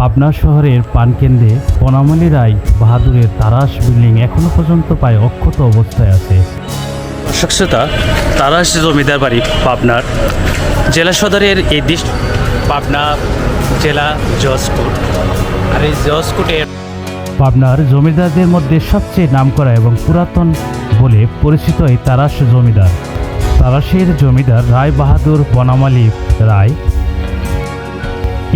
পাবনা শহরের পানকেন্দ্রে বনামলি রায় বাহাদুরের তারাস বিল্ডিং এখনও পর্যন্ত প্রায় অক্ষত অবস্থায় আছে। দর্শক শ্রোতা তারাস জমিদার বাড়ি পাবনার। জেলা সদরের এই দিস পাবনা জেলা জজকোট। আর এই জজকোটের পাবনার জমিদারদের মধ্যে সবচেয়ে নামকরা এবং পুরাতন বলে পরিচিত এই তারাস জমিদার। তারাসের জমিদার রায় বাহাদুর বনামালী রায়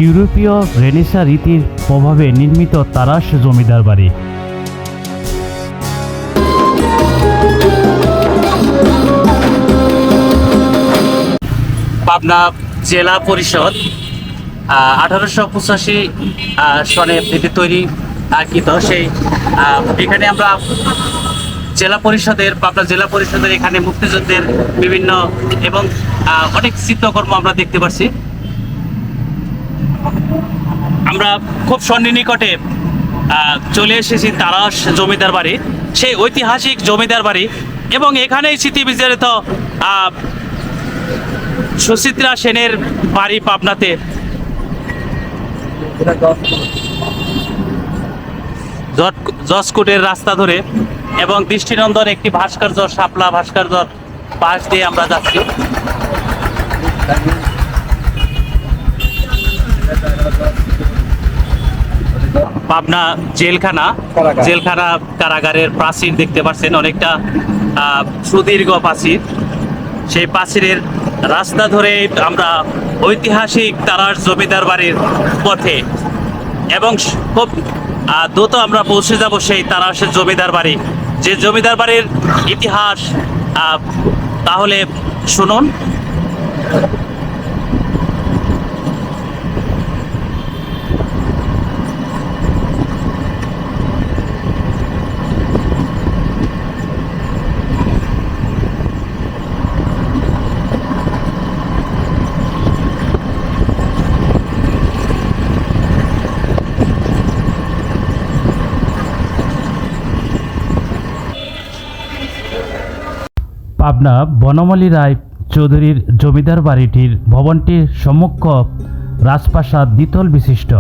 ইউরোপীয় রেনেসা রীতির প্রভাবে নির্মিত তারাস জমিদার বাড়ি। পাবনা জেলা পরিষদ আঠারোশো পঁচাশি সনে এটি তৈরি আঁকিত সেই এখানে আমরা জেলা পরিষদের, পাবনা জেলা পরিষদের এখানে মুক্তিযুদ্ধের বিভিন্ন এবং অনেক চিত্রকর্ম আমরা দেখতে পাচ্ছি আমরা খুব সন্নিকটে চলে এসেছি তারাস জমিদার বাড়ি সেই ঐতিহাসিক জমিদার বাড়ি এবং এখানেই স্মৃতি আহ, সুচিত্রা সেনের বাড়ি পাবনাতে। জজকোটের রাস্তা ধরে এবং দৃষ্টিনন্দন একটি ভাস্কর্য শাপলা ভাস্কর্য পাশ দিয়ে আমরা যাচ্ছি। পাবনা জেলখানা জেলখানা কারাগারের প্রাচীর দেখতে পাচ্ছেন অনেকটা সুদীর্ঘ প্রাচীর। সেই প্রাচীরের রাস্তা ধরে আমরা ঐতিহাসিক তারার জমিদার বাড়ির পথে এবং খুব দ্রুত আমরা পৌঁছে যাব সেই তারাসের জমিদার বাড়ি। যে জমিদার বাড়ির ইতিহাস তাহলে শুনুন। পাবনা বনমালী রায় চৌধুরীর জমিদার বাড়িটির ভবনটির সম্মুখ রাজপ্রাসাদ দ্বিতল বিশিষ্ট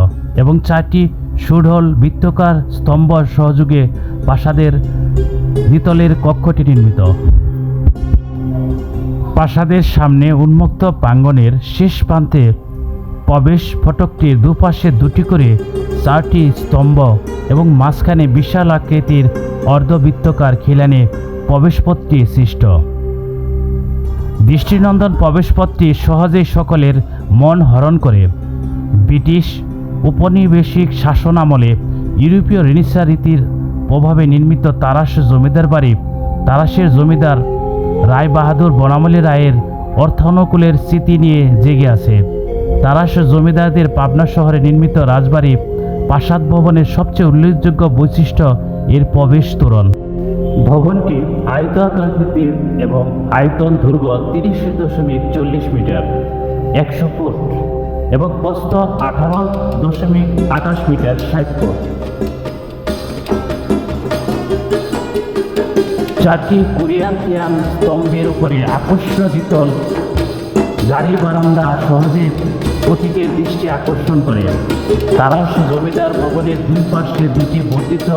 এবং চারটি সুঢল বৃত্তকার স্তম্ভ সহযোগে প্রাসাদের দ্বিতলের কক্ষটি নির্মিত। প্রাসাদের সামনে উন্মুক্ত প্রাঙ্গণের শেষ প্রান্তে প্রবেশ ফটকটির দুপাশে দুটি করে চারটি স্তম্ভ এবং মাঝখানে বিশাল আকৃতির অর্ধবৃত্তকার খিলানে প্রবেশপথটি সৃষ্ট। দৃষ্টিনন্দন প্রবেশপথটি সহজেই সকলের মন হরণ করে। ব্রিটিশ উপনিবেশিক শাসন আমলে ইউরোপীয় রেনিসা রীতির প্রভাবে নির্মিত তারাস জমিদার বাড়ি, তারাসের জমিদার রায় বাহাদুর বনামলী রায়ের অর্থানুকূলের স্মৃতি নিয়ে জেগে আছে। তারাস জমিদারদের পাবনা শহরে নির্মিত রাজবাড়ি প্রাসাদ ভবনের সবচেয়ে উল্লেখযোগ্য বৈশিষ্ট্য এর প্রবেশ তোরণ ভবনটি আয়তাকৃতির এবং আয়তন দৈর্ঘ্য তিরিশ দশমিক চল্লিশ মিটার, একশো ফুট এবং প্রস্থ আঠারো দশমিক আঠাশ মিটার ষাট ফুট। চারটি কোরিয়ান স্তম্ভের উপরে আকর্ষণ দ্বিতল গাড়ি বারান্দা সহজে অতীতের দৃষ্টি আকর্ষণ করে। তারা জমিদার ভবনের দুই পাশে দুটি বর্ধিত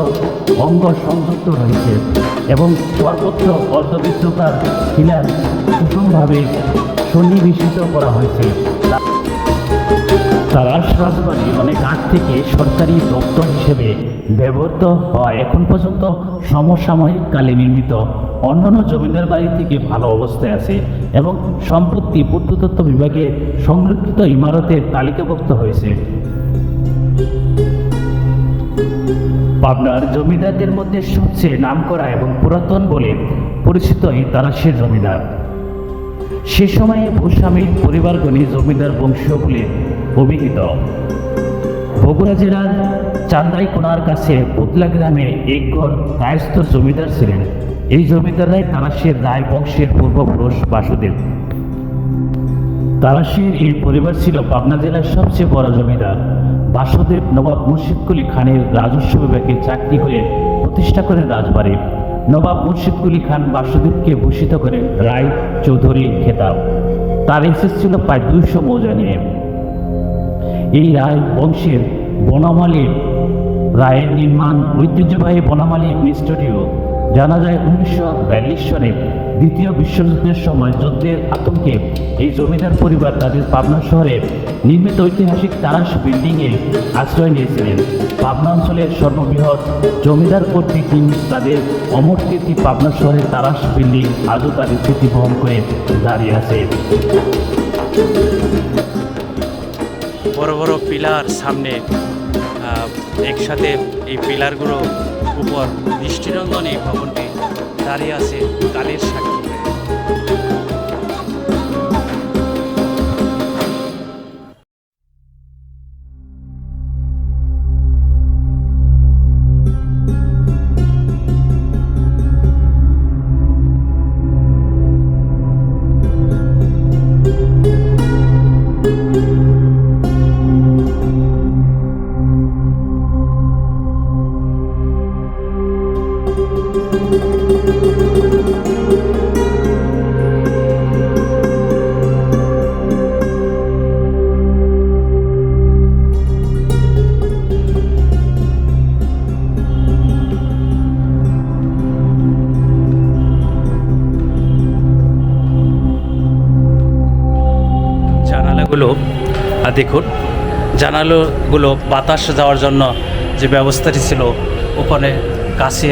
অঙ্গ সংযুক্ত রয়েছে এবং সর্বত্র অর্ধবৃত্তকার খিলান সুষমভাবে সন্নিবেশিত করা হয়েছে। তারাস রাজবাড়ি অনেক আগ থেকে সরকারি দপ্তর হিসেবে ব্যবহৃত হওয়া এখন পর্যন্ত সমসাময়িক কালে নির্মিত। অন্যান্য জমিদার বাড়ি থেকে ভালো অবস্থায় আছে এবং সম্পত্তি প্রত্নতত্ত্ব বিভাগে সংরক্ষিত ইমারতের তালিকাভুক্ত হয়েছে। পাবনার জমিদারদের মধ্যে সবচেয়ে নামকরা এবং পুরাতন বলে পরিচিত এই তারাসের জমিদার। সে সময়ে ভূস্বামীর পরিবারগণই জমিদার বংশীয় বলে অভিহিত। বগুড়া জেলার চান্দাইকোনার কাছে পুতলা গ্রামে একগর কায়স্থ জমিদার ছিলেন। এই জমিদাররাই তারাশের রায় বংশের পূর্বপুরুষ বাসুদেব। তারাশের এই পরিবার ছিল পাবনা জেলার সবচেয়ে বড় জমিদার। বাসুদেব নবাব মুর্শিদকুলি খানের রাজস্ব বিভাগে চাকরি করে প্রতিষ্ঠা করেন রাজবাড়ি। নবাব মুর্শিদকুলি খান বাসুদেবকে ভূষিত করেন রায় চৌধুরী খেতাব। তার এসেস ছিল প্রায় দুইশো মৌজা নিয়ে এই রায় বংশের বনমালী রায়ের নির্মাণ ঐতিহ্যবাহী বনমালী স্টুডিও জানা যায় উনিশশো বিয়াল্লিশ সনে দ্বিতীয় বিশ্বযুদ্ধের সময় যুদ্ধের আতঙ্কে এই জমিদার পরিবার তাদের পাবনা শহরে নির্মিত ঐতিহাসিক তারাস বিল্ডিংয়ে আশ্রয় নিয়েছিলেন। পাবনা অঞ্চলের সর্ববৃহৎ জমিদার কর্তৃক তাদের অমর কীর্তি পাবনা শহরের তারাস বিল্ডিং আজও তাদের স্মৃতি বহন করে দাঁড়িয়ে আছে। বড় বড় পিলার সামনে একসাথে এই পিলারগুলো উপর দৃষ্টিনন্দন এই ভবনটি দাঁড়িয়ে আছে কালের সাক্ষী। জানালাগুলো দেখুন জানালাগুলো বাতাস যাওয়ার জন্য যে ব্যবস্থাটি ছিল ওখানে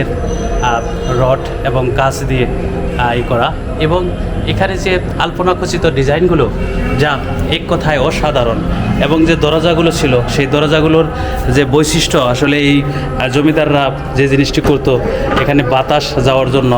আহ, রড এবং কাঁচ দিয়ে ই করা এবং এখানে যে আলপনা খচিত ডিজাইনগুলো যা এক কথায় অসাধারণ এবং যে দরজাগুলো ছিল সেই দরজাগুলোর যে বৈশিষ্ট্য আসলে এই জমিদাররা যে জিনিসটি করতো এখানে বাতাস যাওয়ার জন্য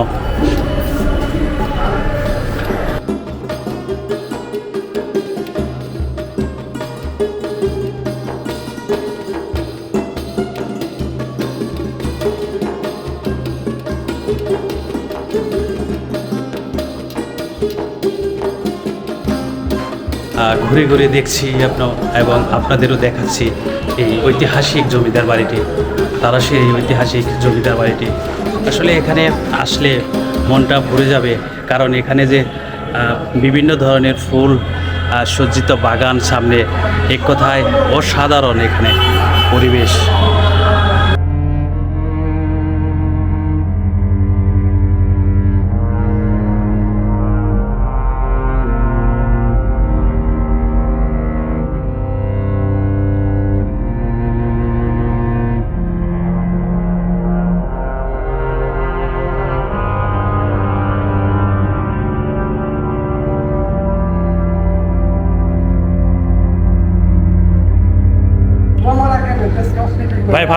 ঘুরে ঘুরে দেখছি আপনার, এবং আপনাদেরও দেখাচ্ছি এই ঐতিহাসিক জমিদার বাড়িটি তারা সেই ঐতিহাসিক জমিদার বাড়িটি। আসলে এখানে আসলে মনটা ভরে যাবে, কারণ এখানে যে বিভিন্ন ধরনের ফুল সজ্জিত বাগান সামনে, এক কথায় অসাধারণ এখানে পরিবেশ।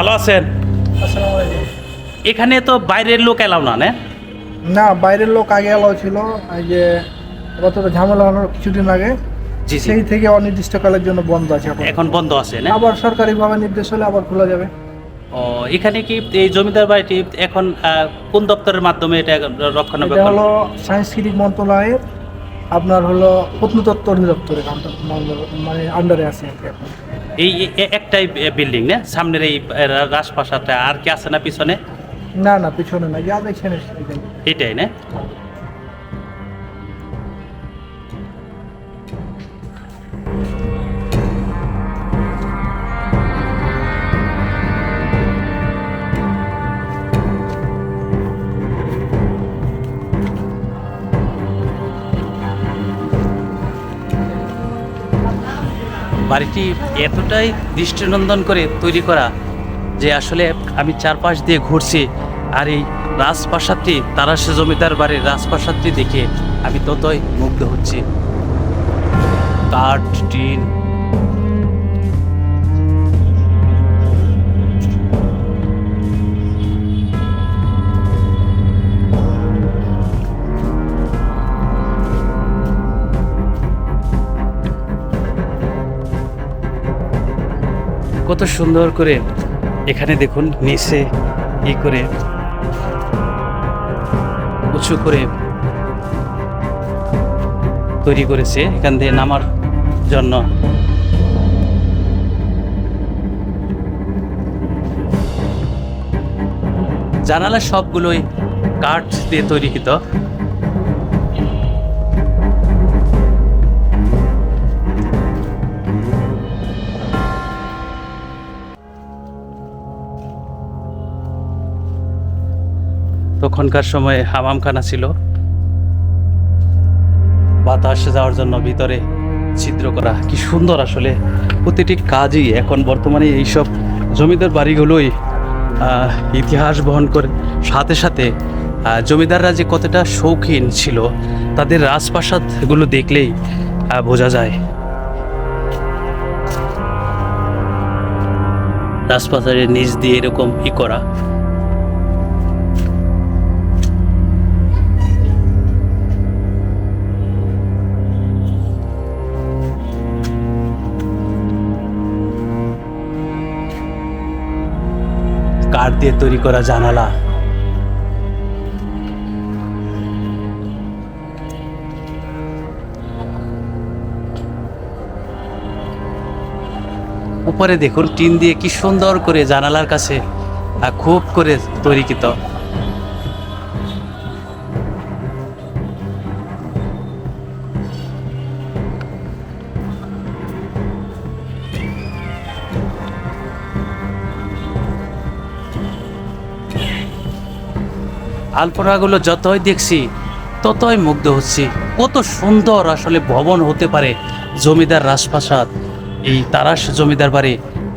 ভালো আছেন? এখানে তো বাইরের লোক এলাও না না? বাইরের লোক আগে এলাও ছিল। এই যে কতটা ঝামেলা হলো কিছুদিন আগে। সেই থেকে অনির্দিষ্টকালের জন্য বন্ধ আছে এখন বন্ধ আছে না? আবার সরকারিভাবে নির্দেশ হলে আবার খোলা যাবে। ও এখানে কি এই জমিদার বাড়িটি এখন কোন দপ্তরের মাধ্যমে এটা এটা রক্ষণাবেক্ষণ হলো সাংস্কৃতিক মন্ত্রণালয়ের আপনার হলো প্রত্নতত্ত্ব অধিদপ্তরের আন্ডার- মানে আন্ডারে আছে আর কি। এই একটাই বিল্ডিং না? সামনের এই রাজপ্রাসাদটা আর কি আছে না পিছনে? না না পিছনে না যা দেখছেন এটাই না? বাড়িটি এতটাই দৃষ্টিনন্দন করে তৈরি করা যে আসলে আমি চারপাশ দিয়ে ঘুরছি আর এই রাজপ্রাসাদটি তারা সে জমিদার বাড়ির রাজপ্রাসাদটি দেখে আমি ততই মুগ্ধ হচ্ছি। কাঠ, টিন কত সুন্দর করে এখানে দেখুন নিচে ই করে উঁচু করে তৈরি করেছে এখান দিয়ে নামার জন্য। জানালা সবগুলোই কাঠ দিয়ে তৈরিকৃত। তখনকার সময়ে হামামখানা ছিল। বাতাস যাওয়ার জন্য ভিতরে ছিদ্র করা, কি সুন্দর আসলে। প্রতিটি কাজই এখন বর্তমানে এইসব জমিদার বাড়িগুলোই ইতিহাস বহন করে। সাথে সাথে জমিদাররা যে কতটা শৌখিন ছিল, তাদের রাজপ্রাসাদগুলো দেখলেই বোঝা যায়। রাজপ্রাসাদের নিচ দিয়ে এরকম ই করা। কাঠ দিয়ে তৈরি করা জানালা। উপরে দেখুন, টিন দিয়ে কি সুন্দর করে জানালার কাছে খুব করে তৈরি তৈরিকৃত। আলপনাগুলো যতই দেখছি, ততই মুগ্ধ হচ্ছি। কত সুন্দর আসলে ভবন হতে পারে জমিদার রাজপ্রাসাদ। এই তারাস জমিদার বাড়ি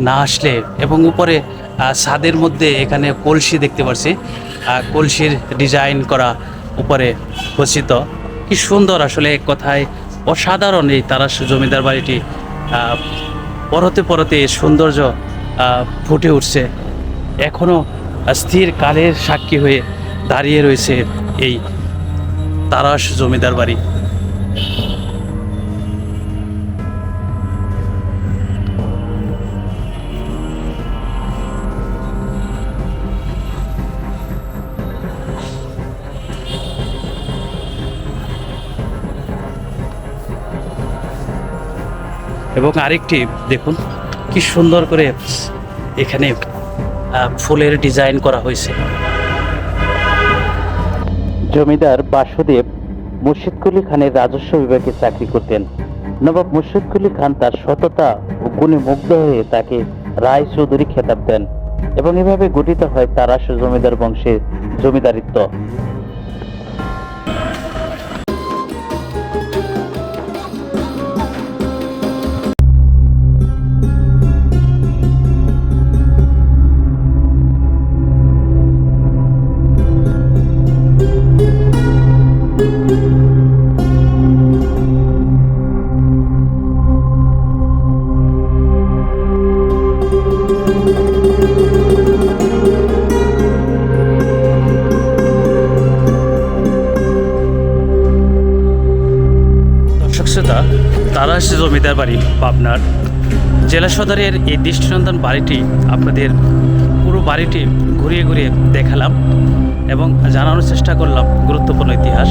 না আসলে এবং উপরে ছাদের মধ্যে এখানে কলসি দেখতে পাচ্ছি কলসির ডিজাইন করা উপরে খচিত কি সুন্দর আসলে এক কথায় অসাধারণ এই তারাস জমিদার বাড়িটি। পরতে পরতে সৌন্দর্য ফুটে উঠছে। এখনও স্থির কালের সাক্ষী হয়ে দাঁড়িয়ে রয়েছে এই তারাস জমিদার বাড়ি। এবং আরেকটি, দেখুন, কি সুন্দর করে এখানে ফুলের ডিজাইন করা হয়েছে। জমিদার বাসুদেব মুর্শিদকুলি খানের রাজস্ব বিভাগে চাকরি করতেন। নবাব মুর্শিদকুলি খান তার সততা ও গুণে মুগ্ধ হয়ে তাকে রায় চৌধুরী খেতাব দেন এবং এভাবে গঠিত হয় তারাস জমিদার বংশের জমিদারিত্ব। তারাস জমিদার বাড়ি পাবনার। জেলা সদরের এই দৃষ্টিনন্দন বাড়িটি আপনাদের পুরো বাড়িটি ঘুরিয়ে ঘুরিয়ে দেখালাম এবং জানানোর চেষ্টা করলাম গুরুত্বপূর্ণ ইতিহাস।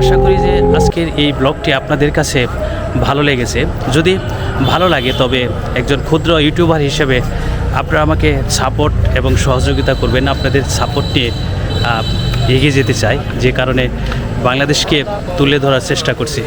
আশা করি যে আজকের এই ব্লগটি আপনাদের কাছে ভালো লেগেছে। যদি ভালো লাগে তবে একজন ক্ষুদ্র ইউটিউবার হিসেবে আপনারা আমাকে সাপোর্ট এবং সহযোগিতা করবেন। আপনাদের সাপোর্ট নিয়ে এগিয়ে যেতে চাই। যে কারণে বাংলাদেশকে তুলে ধরার চেষ্টা করছি।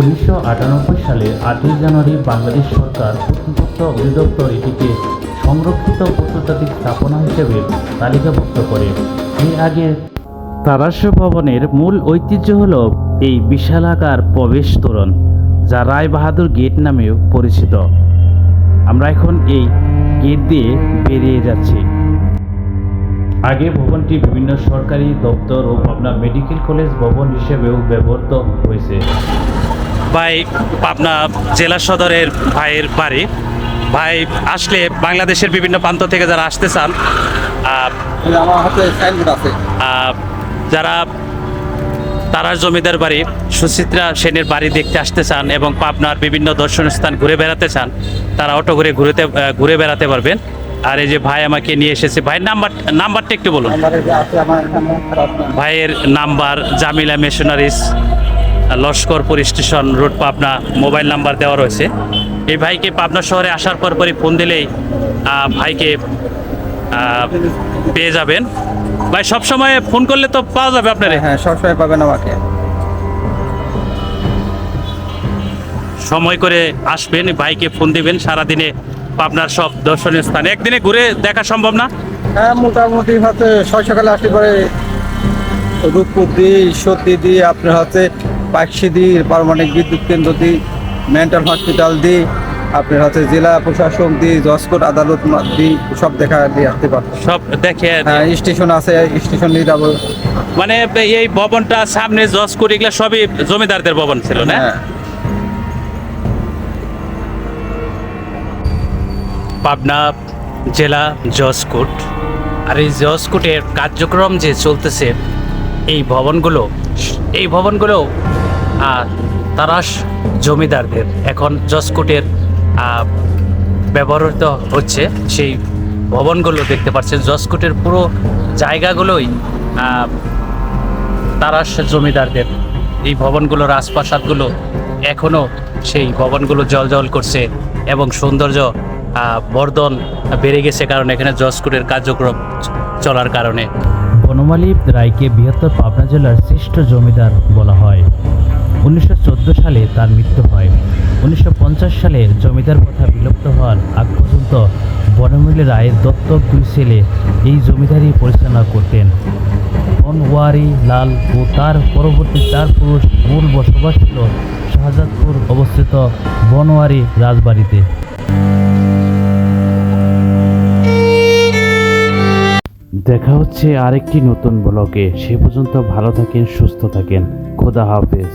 উনিশশো আটানব্বই সালে আটই জানুয়ারি বাংলাদেশ সরকার প্রত্নতত্ত্ব অধিদপ্তর এটিকে সংরক্ষিত প্রত্নতাত্ত্বিক স্থাপনা হিসেবে তালিকাভুক্ত করে। এর আগে তারাস্য ভবনের মূল ঐতিহ্য হল এই বিশালাকার প্রবেশ তোরণ, যা রায় বাহাদুর গেট নামেও পরিচিত। আমরা এখন এই গেট দিয়ে বেরিয়ে যাচ্ছি। আগে ভবনটি বিভিন্ন সরকারি দপ্তর ও পাবনা মেডিকেল কলেজ ভবন হিসেবেও ব্যবহৃত হয়েছে। ভাই পাবনা জেলা সদরের ভাইয়ের বাড়ি। ভাই আসলে বাংলাদেশের বিভিন্ন প্রান্ত থেকে যারা আসতে চান যারা তারার জমিদার বাড়ি সুচিত্রা সেনের বাড়ি দেখতে আসতে চান এবং পাবনার বিভিন্ন দর্শনীয় স্থান ঘুরে বেড়াতে চান তারা অটো করে ঘুরেতে ঘুরে বেড়াতে পারবেন। আর এই যে ভাই আমাকে নিয়ে এসেছে ভাইয়ের নাম্বার নাম্বারটা একটু বলুন। ভাইয়ের number Jamila machineries. Laskarpur station road Pabna mobile number দেওয়া রয়েছে। এই ভাইকে পাবনা শহরে আসার পর পরই ফোন দিলেই ভাইকে পেয়ে যাবেন। ভাই সবসময় ফোন করলে তো পাওয়া যাবে আপনারে। হ্যাঁ সবসময় পাবেন আমাকে। সময় করে আসবেন ভাইকে ফোন দিবেন। সারাদিনে পাবনার সব দর্শনীয় স্থান। একদিনে ঘুরে দেখা সম্ভব না? হ্যাঁ মোটামুটি হচ্ছে ছয় সকালে আসতে পারে। রূপপুর দিই সত্যি দিয়ে আপনার হচ্ছে পাকশি দিই পারমাণিক বিদ্যুৎ কেন্দ্র দিই মেন্টাল হসপিটাল দিই আপনার হচ্ছে জেলা প্রশাসক দিই জসকোট আদালত দিই সব দেখা দিয়ে আসতে পারব। সব দেখে হ্যাঁ স্টেশন আছে স্টেশন দিয়ে যাব। মানে এই ভবনটা সামনে জজকুর এগুলো সবই জমিদারদের ভবন ছিল না? হ্যাঁ। পাবনা জেলা জজকোট আর এই জজকোটের কার্যক্রম যে চলতেছে এই ভবনগুলো এই ভবনগুলো আহ, তারাস জমিদারদের এখন জজকোটের আহ, ব্যবহৃত হচ্ছে সেই ভবনগুলো দেখতে পাচ্ছেন। জজকোটের পুরো জায়গাগুলোই তারাস জমিদারদের। এই ভবনগুলোর রাজপ্রাসাদগুলো এখনও সেই ভবনগুলো জল জল করছে এবং সৌন্দর্য বর্ধন বেড়ে গেছে কারণ এখানে জজকুটের কার্যক্রম চলার কারণে। বনমালী রায়কে বৃহত্তর পাবনা জেলার শ্রেষ্ঠ জমিদার বলা হয়। উনিশশো চোদ্দ সালে তার মৃত্যু হয়। উনিশশো পঞ্চাশ সালে জমিদার প্রথা বিলুপ্ত হওয়ার আগ পর্যন্ত বনমালী রায়ের দত্তক দুই ছেলে এই জমিদারি পরিচালনা করতেন। বনওয়ারি লাল ও তার পরবর্তী চার পুরুষ মূল বসবাস ছিল শাহজাদপুর অবস্থিত বনওয়ারি রাজবাড়িতে। দেখা হচ্ছে আরেকটি নতুন ব্লগে। সে পর্যন্ত ভালো থাকেন, সুস্থ থাকেন। খোদা হাফেজ।